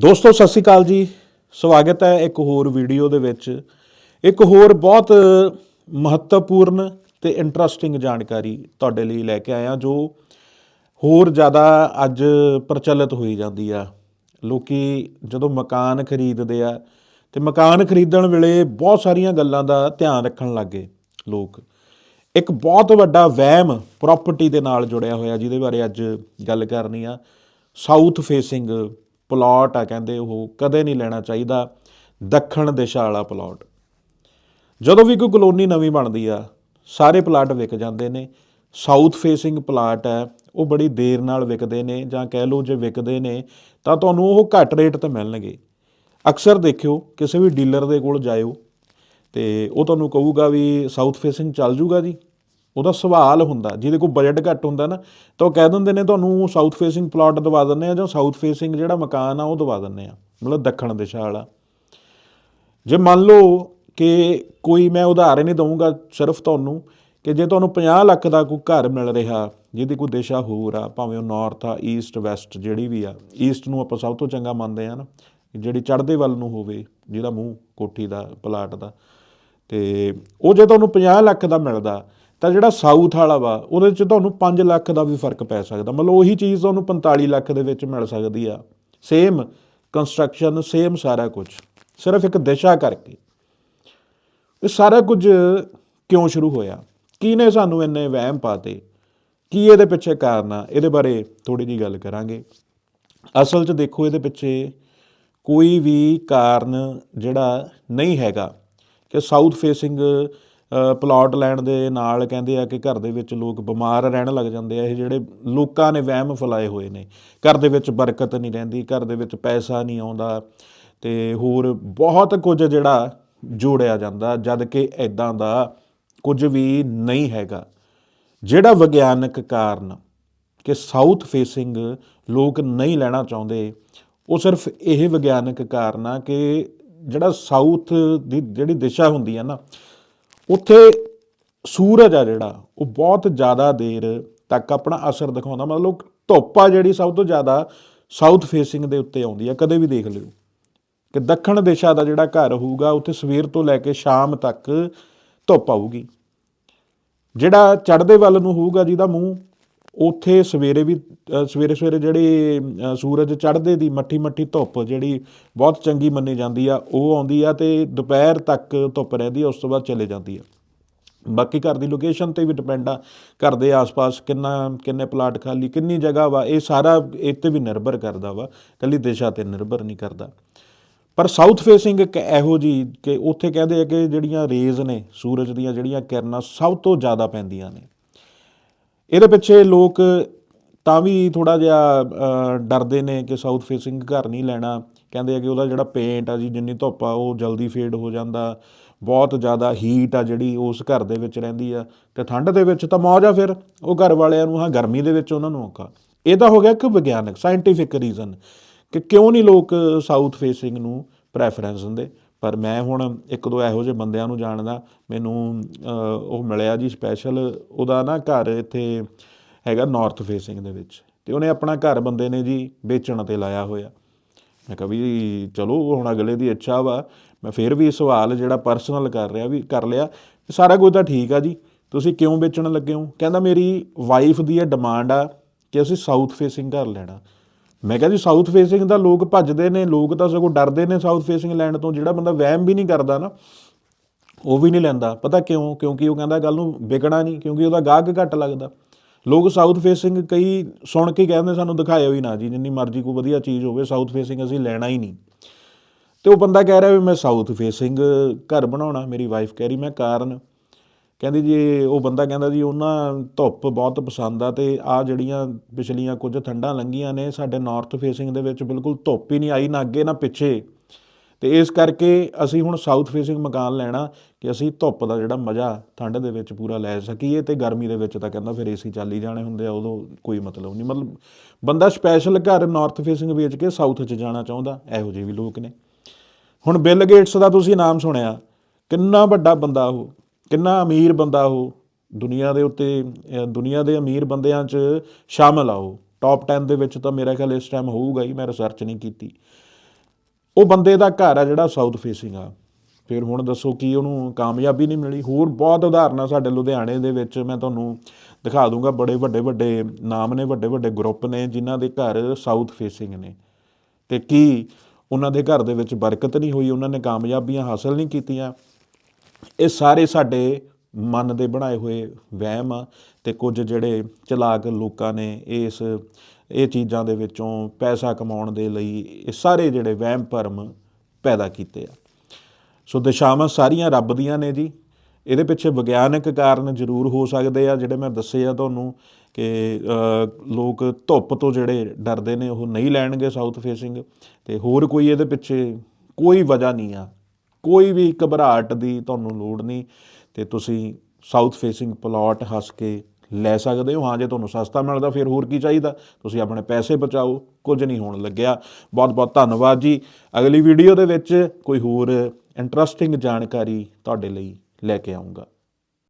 ਦੋਸਤੋ, ਸਤਿ ਸ਼੍ਰੀ ਅਕਾਲ ਜੀ। ਸਵਾਗਤ ਹੈ ਇੱਕ ਹੋਰ ਵੀਡੀਓ ਦੇ ਵਿੱਚ। ਇੱਕ ਹੋਰ ਬਹੁਤ ਮਹੱਤਵਪੂਰਨ ਤੇ ਇੰਟਰਸਟਿੰਗ ਜਾਣਕਾਰੀ ਤੁਹਾਡੇ ਲਈ ਲੈ ਕੇ ਆਇਆ, ਜੋ ਹੋਰ ਜ਼ਿਆਦਾ ਅੱਜ ਪ੍ਰਚਲਿਤ ਹੋਈ ਜਾਂਦੀ ਆ। ਲੋਕੀ ਜਦੋਂ ਮਕਾਨ ਖਰੀਦਦੇ ਆ, ਤੇ ਮਕਾਨ ਖਰੀਦਣ ਵੇਲੇ ਬਹੁਤ ਸਾਰੀਆਂ ਗੱਲਾਂ ਦਾ ਧਿਆਨ ਰੱਖਣ ਲੱਗੇ ਲੋਕ। ਇੱਕ ਬਹੁਤ ਵੱਡਾ ਵਹਿਮ ਪ੍ਰਾਪਰਟੀ ਦੇ ਨਾਲ ਜੁੜਿਆ ਹੋਇਆ, ਜਿਹਦੇ ਬਾਰੇ ਅੱਜ ਗੱਲ ਕਰਨੀ ਆ। ਸਾਊਥ ਫੇਸਿੰਗ ਪਲਾਟ ਆ ਕਹਿੰਦੇ ਉਹ, ਕਦੇ ਨਹੀਂ ਲੈਣਾ ਚਾਹੀਦਾ ਦੱਖਣ ਦਿਸ਼ਾ ਵਾਲਾ ਪਲਾਟ। ਜਦੋਂ ਵੀ ਕੋਈ ਕਲੋਨੀ ਨਵੀਂ ਬਣਦੀ ਆ, ਸਾਰੇ ਪਲਾਟ ਵਿਕ ਜਾਂਦੇ ਨੇ। ਸਾਊਥ ਫੇਸਿੰਗ ਪਲਾਟ ਹੈ, ਉਹ ਬੜੀ ਦੇਰ ਨਾਲ ਵਿਕਦੇ ਨੇ ਜਾਂ ਕਹਿ ਲਓ ਜੇ ਵਿਕਦੇ ਨੇ, ਤਾਂ ਤੁਹਾਨੂੰ ਉਹ ਘੱਟ ਰੇਟ ਤੇ ਮਿਲਣਗੇ। ਅਕਸਰ ਦੇਖਿਓ, ਕਿਸੇ ਵੀ ਡੀਲਰ ਦੇ ਕੋਲ ਜਾਇਓ ਤੇ ਉਹ ਤੁਹਾਨੂੰ ਕਹੂਗਾ ਵੀ ਸਾਊਥ ਫੇਸਿੰਗ ਚੱਲ ਜੂਗਾ ਜੀ। ਉਹਦਾ ਸਵਾਲ ਹੁੰਦਾ, ਜਿਹਦੇ ਕੋਲ ਬਜਟ ਘੱਟ ਹੁੰਦਾ ਨਾ, ਤਾਂ ਉਹ ਕਹਿ ਦਿੰਦੇ ਨੇ ਤੁਹਾਨੂੰ ਸਾਊਥ ਫੇਸਿੰਗ ਪਲਾਟ ਦਵਾ ਦਿੰਦੇ ਆ ਜਾਂ ਸਾਊਥ ਫੇਸਿੰਗ ਜਿਹੜਾ ਮਕਾਨ ਆ ਉਹ ਦਵਾ ਦਿੰਦੇ ਆ ਮਤਲਬ ਦੱਖਣ ਦਿਸ਼ਾ ਵਾਲਾ। ਜੇ ਮੰਨ ਲਓ ਕਿ ਕੋਈ ਮੈਂ ਉਦਾਹਰਨ ਹੀ ਦਊਂਗਾ ਸਿਰਫ ਤੁਹਾਨੂੰ ਕਿ ਜੇ ਤੁਹਾਨੂੰ 50 ਲੱਖ ਦਾ ਕੋਈ ਘਰ ਮਿਲ ਰਿਹਾ, ਜਿਹਦੀ ਕੋਈ ਦਿਸ਼ਾ ਹੋਰ ਆ, ਭਾਵੇਂ ਉਹ ਨਾਰਥ ਆ ਈਸਟ ਵੈਸਟ ਜਿਹੜੀ ਵੀ ਆ ਈਸਟ ਨੂੰ ਆਪਾਂ ਸਭ ਤੋਂ ਚੰਗਾ ਮੰਨਦੇ ਆ ਨਾ, ਜਿਹੜੀ ਚੜ੍ਹਦੇ ਵੱਲ ਨੂੰ ਹੋਵੇ, ਜਿਹਦਾ ਮੂੰਹ ਕੋਠੀ ਦਾ, ਪਲਾਟ ਦਾ, ਤੇ ਉਹ ਜੇ ਤੁਹਾਨੂੰ 50 ਲੱਖ ਦਾ ਮਿਲਦਾ ਤਾਂ ਜਿਹੜਾ ਸਾਊਥ ਵਾਲਾ ਵਾ, ਉਹਦੇ 'ਚ ਤੁਹਾਨੂੰ 5 ਲੱਖ ਦਾ ਵੀ ਫ਼ਰਕ ਪੈ ਸਕਦਾ। ਮਤਲਬ ਉਹੀ ਚੀਜ਼ ਤੁਹਾਨੂੰ 45 ਲੱਖ ਦੇ ਵਿੱਚ ਮਿਲ ਸਕਦੀ ਆ। ਸੇਮ ਕੰਸਟਰਕਸ਼ਨ ਸੇਮ ਸਾਰਾ ਕੁਝ। ਸਿਰਫ ਇੱਕ ਦਿਸ਼ਾ ਕਰਕੇ। ਇਹ ਸਾਰਾ ਕੁਝ ਕਿਉਂ ਸ਼ੁਰੂ ਹੋਇਆ? ਕਿਹਨੇ ਸਾਨੂੰ ਇੰਨੇ ਵਹਿਮ ਪਾਤੇ? ਕੀ ਇਹਦੇ ਪਿੱਛੇ ਕਾਰਨ ਆ? ਇਹਦੇ ਬਾਰੇ ਥੋੜੀ ਜੀ ਗੱਲ ਕਰਾਂਗੇ। ਅਸਲ 'ਚ ਦੇਖੋ, ਇਹਦੇ ਪਿੱਛੇ ਕੋਈ ਵੀ ਕਾਰਨ ਜਿਹੜਾ ਨਹੀਂ ਹੈਗਾ ਕਿ ਸਾਊਥ ਫੇਸਿੰਗ ਪਲਾਟ ਲੈਣ ਦੇ ਨਾਲ ਕਹਿੰਦੇ ਆ ਕਿ ਘਰ ਦੇ ਵਿੱਚ ਲੋਕ ਬਿਮਾਰ ਰਹਿਣ ਲੱਗ ਜਾਂਦੇ ਆ। ਇਹ ਜਿਹੜੇ ਲੋਕਾਂ ਨੇ ਵਹਿਮ ਫੈਲਾਏ ਹੋਏ ਨੇ। ਘਰ ਦੇ ਵਿੱਚ ਬਰਕਤ ਨਹੀਂ ਰਹਿੰਦੀ, ਘਰ ਦੇ ਵਿੱਚ ਪੈਸਾ ਨਹੀਂ ਆਉਂਦਾ ਤੇ ਹੋਰ ਬਹੁਤ ਕੁਝ ਜਿਹੜਾ ਜੋੜਿਆ ਜਾਂਦਾ, ਜਦ ਕਿ ਐਦਾਂ ਦਾ ਕੁਝ ਵੀ ਨਹੀਂ ਹੈਗਾ। ਜਿਹੜਾ ਵਿਗਿਆਨਕ ਕਾਰਨ ਕਿ ਸਾਊਥ ਫੇਸਿੰਗ ਲੋਕ ਨਹੀਂ ਲੈਣਾ ਚਾਹੁੰਦੇ, ਉਹ ਸਿਰਫ ਇਹ ਵਿਗਿਆਨਕ ਕਾਰਨ ਆ ਕਿ ਜਿਹੜਾ ਸਾਊਥ ਦੀ ਜਿਹੜੀ ਦਿਸ਼ਾ ਹੁੰਦੀ ਆ ਨਾ ਉੱਥੇ ਸੂਰਜ ਆ ਜਿਹੜਾ, ਉਹ ਬਹੁਤ ਜ਼ਿਆਦਾ ਦੇਰ ਤੱਕ ਆਪਣਾ ਅਸਰ ਦਿਖਾਉਂਦਾ। ਮਤਲਬ ਧੁੱਪ ਆ ਜਿਹੜੀ ਸਭ ਤੋਂ ਜ਼ਿਆਦਾ ਸਾਊਥ ਫੇਸਿੰਗ ਦੇ ਉੱਤੇ ਆਉਂਦੀ ਆ, ਕਦੇ ਵੀ ਦੇਖ ਲਿਓ। ਕਿ ਦੱਖਣ ਦਿਸ਼ਾ ਦਾ ਜਿਹੜਾ ਘਰ ਹੋਊਗਾ, ਉੱਥੇ ਸਵੇਰ ਤੋਂ ਲੈ ਕੇ ਸ਼ਾਮ ਤੱਕ ਧੁੱਪ ਆਊਗੀ। ਜਿਹੜਾ ਚੜ੍ਹਦੇ ਵੱਲ ਨੂੰ ਹੋਊਗਾ ਜਿਹਦਾ ਮੂੰਹ ਉੱਥੇ ਸਵੇਰੇ ਵੀ ਸਵੇਰੇ ਸਵੇਰੇ ਜਿਹੜੀ ਸੂਰਜ ਚੜ੍ਹਦੇ ਦੀ ਮੱਠੀ ਮੱਠੀ ਧੁੱਪ ਜਿਹੜੀ ਬਹੁਤ ਚੰਗੀ ਮੰਨੀ ਜਾਂਦੀ ਆ, ਉਹ ਆਉਂਦੀ ਆ ਤੇ ਦੁਪਹਿਰ ਤੱਕ ਧੁੱਪ ਰਹਿੰਦੀ ਆ, ਉਸ ਤੋਂ ਬਾਅਦ ਚਲੇ ਜਾਂਦੀ ਆ। ਬਾਕੀ ਘਰ ਦੀ ਲੋਕੇਸ਼ਨ ਤੇ ਵੀ ਡਿਪੈਂਡ ਆ, ਘਰ ਦੇ ਆਸ-ਪਾਸ ਕਿੰਨਾ, ਕਿੰਨੇ ਪਲਾਟ ਖਾਲੀ, ਕਿੰਨੀ ਜਗ੍ਹਾ ਵਾ, ਇਹ ਸਾਰਾ ਇਹ ਤੇ ਵੀ ਨਿਰਭਰ ਕਰਦਾ ਵਾ ਕੱਲੀ ਦਿਸ਼ਾ ਤੇ ਨਿਰਭਰ ਨਹੀਂ ਕਰਦਾ। ਪਰ ਸਾਊਥ ਫੇਸਿੰਗ ਇੱਕ ਇਹੋ ਜੀ ਕਿ ਉੱਥੇ ਕਹਿੰਦੇ ਆ ਕਿ ਜਿਹੜੀਆਂ ਰੇਜ਼ ਨੇ, ਸੂਰਜ ਦੀਆਂ ਜਿਹੜੀਆਂ ਕਿਰਨਾਂ ਸਭ ਤੋਂ ਜ਼ਿਆਦਾ ਪੈਂਦੀਆਂ ਨੇ। ਇਹਦੇ ਪਿੱਛੇ ਲੋਕ ਤਾਂ ਵੀ ਥੋੜਾ ਜਿਹਾ ਡਰਦੇ ਨੇ ਕਿ ਸਾਊਥ ਫੇਸਿੰਗ ਘਰ ਨਹੀਂ ਲੈਣਾ। ਕਹਿੰਦੇ ਆ ਕਿ ਉਹਦਾ ਜਿਹੜਾ ਪੇਂਟ ਆ ਜੀ, ਜਿੰਨੀ ਧੁੱਪ ਆ, ਉਹ ਜਲਦੀ ਫੇਡ ਹੋ ਜਾਂਦਾ। ਬਹੁਤ ਜ਼ਿਆਦਾ ਹੀਟ ਆ ਜਿਹੜੀ ਉਸ ਘਰ ਦੇ ਵਿੱਚ ਰਹਿੰਦੀ ਆ। ਤੇ ਠੰਡ ਦੇ ਵਿੱਚ ਤਾਂ ਮੌਜ ਆ ਫਿਰ। ਉਹ ਘਰ ਵਾਲਿਆਂ ਨੂੰ, ਹਾਂ, ਗਰਮੀ ਦੇ ਵਿੱਚ ਉਹਨਾਂ ਨੂੰ ਔਖਾ। ਇਹ ਤਾਂ ਹੋ ਗਿਆ ਇੱਕ ਵਿਗਿਆਨਕ ਸਾਇੰਟੀਫਿਕ ਰੀਜ਼ਨ ਕਿ ਕਿਉਂ ਨਹੀਂ ਲੋਕ ਸਾਊਥ ਫੇਸਿੰਗ ਨੂੰ ਪ੍ਰੈਫਰੈਂਸ ਦਿੰਦੇ? ਪਰ ਮੈਂ ਹੁਣ ਇੱਕ ਦੋ ਇਹੋ ਜਿਹੇ ਬੰਦਿਆਂ ਨੂੰ ਜਾਣਦਾ, ਮੈਨੂੰ ਉਹ ਮਿਲਿਆ ਜੀ ਸਪੈਸ਼ਲ ਉਹਦਾ ਨਾ ਘਰ ਇੱਥੇ ਹੈਗਾ ਨਾਰਥ ਫੇਸਿੰਗ ਦੇ ਵਿੱਚ ਤੇ ਉਹਨੇ ਆਪਣਾ ਘਰ ਬੰਦੇ ਨੇ ਜੀ ਵੇਚਣ ਤੇ ਲਾਇਆ ਹੋਇਆ। ਮੈਂ ਕਿਹਾ ਵੀ ਚਲੋ ਹੁਣ ਅਗਲੇ ਦੀ ਇੱਛਾ ਵਾ, ਮੈਂ ਫਿਰ ਵੀ ਸਵਾਲ ਜਿਹੜਾ ਪਰਸਨਲ ਕਰ ਰਿਹਾ ਵੀ, ਕਰ ਲਿਆ, ਸਾਰਾ ਕੁਝ ਤਾਂ ਠੀਕ ਆ ਜੀ, ਤੁਸੀਂ ਕਿਉਂ ਵੇਚਣ ਲੱਗੇ ਹੋ? ਕਹਿੰਦਾ ਮੇਰੀ ਵਾਈਫ ਦੀ ਇਹ ਡਿਮਾਂਡ ਆ ਕਿ ਅਸੀਂ ਸਾਊਥ ਫੇਸਿੰਗ ਘਰ ਲੈਣਾ। ਮੈਂ ਕਿਹਾ ਜੀ ਸਾਊਥ ਫੇਸਿੰਗ ਦਾ ਲੋਕ ਭੱਜਦੇ ਨੇ, ਲੋਕ ਤਾਂ ਸਗੋਂ ਡਰਦੇ ਨੇ ਸਾਊਥ ਫੇਸਿੰਗ ਲੈਣ ਤੋਂ, ਜਿਹੜਾ ਬੰਦਾ ਵਹਿਮ ਵੀ ਨਹੀਂ ਕਰਦਾ ਨਾ, ਉਹ ਵੀ ਨਹੀਂ ਲੈਂਦਾ। ਪਤਾ ਕਿਉਂ? ਕਿਉਂਕਿ ਉਹ ਕਹਿੰਦਾ ਗੱਲ ਨੂੰ ਵਿਕਣਾ ਨਹੀਂ, ਕਿਉਂਕਿ ਉਹਦਾ ਗਾਹਕ ਘੱਟ ਲੱਗਦਾ। ਲੋਕ ਸਾਊਥ ਫੇਸਿੰਗ ਕਈ ਸੁਣ ਕੇ ਕਹਿੰਦੇ ਸਾਨੂੰ ਦਿਖਾਇਓ ਹੀ ਨਾ ਜੀ, ਜਿੰਨੀ ਮਰਜ਼ੀ ਕੋਈ ਵਧੀਆ ਚੀਜ਼ ਹੋਵੇ ਸਾਊਥ ਫੇਸਿੰਗ ਅਸੀਂ ਲੈਣਾ ਹੀ ਨਹੀਂ। ਤੇ ਉਹ ਬੰਦਾ ਕਹਿ ਰਿਹਾ ਵੀ ਮੈਂ ਸਾਊਥ ਫੇਸਿੰਗ ਘਰ ਬਣਾਉਣਾ, ਮੇਰੀ ਵਾਈਫ ਕਹਿ ਰਹੀ ਮੈਂ ਕਾਰਨ। ਕਹਿੰਦੀ ਜੀ, ਉਹ ਬੰਦਾ ਕਹਿੰਦਾ ਜੀ, ਉਹਨਾਂ ਧੁੱਪ ਬਹੁਤ ਪਸੰਦ ਆ ਤੇ ਆ ਜਿਹੜੀਆਂ ਪਿਛਲੀਆਂ ਕੁਝ ਠੰਡਾਂ ਲੰਘੀਆਂ ਨੇ, ਸਾਡੇ ਨਾਰਥ ਫੇਸਿੰਗ ਦੇ ਵਿੱਚ ਬਿਲਕੁਲ ਧੁੱਪ ਹੀ ਨਹੀਂ ਆਈ, ਨਾ ਅੱਗੇ ਨਾ ਪਿੱਛੇ। ਤੇ ਇਸ ਕਰਕੇ ਅਸੀਂ ਹੁਣ ਸਾਊਥ ਫੇਸਿੰਗ ਮਕਾਨ ਲੈਣਾ ਕਿ ਅਸੀਂ ਧੁੱਪ ਦਾ ਜਿਹੜਾ ਮਜ਼ਾ ਠੰਡ ਦੇ ਵਿੱਚ ਪੂਰਾ ਲੈ ਸਕੀਏ ਤੇ ਗਰਮੀ ਦੇ ਵਿੱਚ ਤਾਂ ਕਹਿੰਦਾ ਫਿਰ ਏਸੀ ਚੱਲ ਹੀ ਜਾਣੇ ਹੁੰਦੇ ਆ, ਉਦੋਂ ਕੋਈ ਮਤਲਬ ਨਹੀਂ। ਮਤਲਬ ਬੰਦਾ ਸਪੈਸ਼ਲ ਘਰ ਨਾਰਥ ਫੇਸਿੰਗ ਵੇਚ ਕੇ ਸਾਊਥ 'ਚ ਜਾਣਾ ਚਾਹੁੰਦਾ, ਇਹੋ ਜਿਹੇ ਵੀ ਲੋਕ ਨੇ। ਹੁਣ ਬਿੱਲ ਗੇਟਸ ਦਾ ਤੁਸੀਂ ਨਾਮ ਸੁਣਿਆ, ਕਿੰਨਾ ਵੱਡਾ ਬੰਦਾ ਉਹ। ਕਿੰਨਾ ਅਮੀਰ ਬੰਦਾ ਉਹ? ਦੁਨੀਆ ਦੇ ਉੱਤੇ ਦੁਨੀਆ ਦੇ ਅਮੀਰ ਬੰਦਿਆਂ 'ਚ ਸ਼ਾਮਲ ਆ ਉਹ। ਟੌਪ 10 ਦੇ ਵਿੱਚ ਤਾਂ ਮੇਰਾ ਖਿਆਲ ਇਸ ਟਾਈਮ ਹੋਊਗਾ ਹੀ, ਮੈਂ ਰਿਸਰਚ ਨਹੀਂ ਕੀਤੀ। ਉਹ ਬੰਦੇ ਦਾ ਘਰ ਆ ਜਿਹੜਾ ਸਾਊਥ ਫੇਸਿੰਗ ਆ। ਫਿਰ ਹੁਣ ਦੱਸੋ ਕਿ ਉਹਨੂੰ ਕਾਮਯਾਬੀ ਨਹੀਂ ਮਿਲੀ? ਹੋਰ ਬਹੁਤ ਉਦਾਹਰਨਾਂ ਸਾਡੇ ਲੁਧਿਆਣੇ ਦੇ ਵਿੱਚ ਮੈਂ ਤੁਹਾਨੂੰ ਦਿਖਾ ਦੂੰਗਾ। ਬੜੇ ਵੱਡੇ ਵੱਡੇ ਨਾਮ ਨੇ, ਵੱਡੇ ਵੱਡੇ ਗਰੁੱਪ ਨੇ ਜਿਨ੍ਹਾਂ ਦੇ ਘਰ ਸਾਊਥ ਫੇਸਿੰਗ ਨੇ। ਤੇ ਕੀ ਉਹਨਾਂ ਦੇ ਘਰ ਦੇ ਵਿੱਚ ਬਰਕਤ ਨਹੀਂ ਹੋਈ? ਉਹਨਾਂ ਨੇ ਕਾਮਯਾਬੀਆਂ ਹਾਸਲ ਨਹੀਂ ਕੀਤੀਆਂ। ਇਹ ਸਾਰੇ ਸਾਡੇ ਮਨ ਦੇ ਬਣਾਏ ਹੋਏ ਵਹਿਮ ਆ ਤੇ ਕੁਝ ਜਿਹੜੇ ਚਲਾਕ ਲੋਕਾਂ ਨੇ ਇਸ, ਇਹ ਚੀਜ਼ਾਂ ਦੇ ਵਿੱਚੋਂ ਪੈਸਾ ਕਮਾਉਣ ਦੇ ਲਈ ਇਹ ਸਾਰੇ ਜਿਹੜੇ ਵਹਿਮ ਭਰਮ ਪੈਦਾ ਕੀਤੇ ਆ। ਸੋ ਦਿਸ਼ਾਵਾਂ ਸਾਰੀਆਂ ਰੱਬ ਦੀਆਂ ਨੇ ਜੀ। ਇਹਦੇ ਪਿੱਛੇ ਵਿਗਿਆਨਕ ਕਾਰਨ ਜ਼ਰੂਰ ਹੋ ਸਕਦੇ ਆ, ਜਿਹੜੇ ਮੈਂ ਦੱਸੇ ਆ ਤੁਹਾਨੂੰ ਕਿ ਲੋਕ ਧੁੱਪ ਤੋਂ ਜਿਹੜੇ ਡਰਦੇ ਨੇ ਉਹ ਨਹੀਂ ਲੈਣਗੇ ਸਾਊਥ ਫੇਸਿੰਗ ਤੇ ਹੋਰ ਕੋਈ ਇਹਦੇ ਪਿੱਛੇ ਕੋਈ ਵਜ੍ਹਾ ਨਹੀਂ ਆ। ਕੋਈ ਵੀ ਘਬਰਾਹਟ ਦੀ ਤੁਹਾਨੂੰ ਲੋੜ ਨਹੀਂ ਤੇ ਤੁਸੀਂ ਸਾਊਥ ਫੇਸਿੰਗ ਪਲਾਟ ਹੱਸ ਕੇ ਲੈ ਸਕਦੇ ਹੋ। ਹਾਂ, ਜੇ ਤੁਹਾਨੂੰ ਸਸਤਾ ਮਿਲਦਾ ਫਿਰ ਹੋਰ ਕੀ ਚਾਹੀਦਾ? ਤੁਸੀਂ ਆਪਣੇ ਪੈਸੇ ਬਚਾਓ, ਕੁਝ ਨਹੀਂ ਹੋਣ ਲੱਗਿਆ। ਬਹੁਤ ਬਹੁਤ ਧੰਨਵਾਦ ਜੀ। ਅਗਲੀ ਵੀਡੀਓ ਦੇ ਵਿੱਚ ਕੋਈ ਹੋਰ ਇੰਟਰਸਟਿੰਗ ਜਾਣਕਾਰੀ ਤੁਹਾਡੇ ਲਈ ਲੈ ਕੇ ਆਉਂਗਾ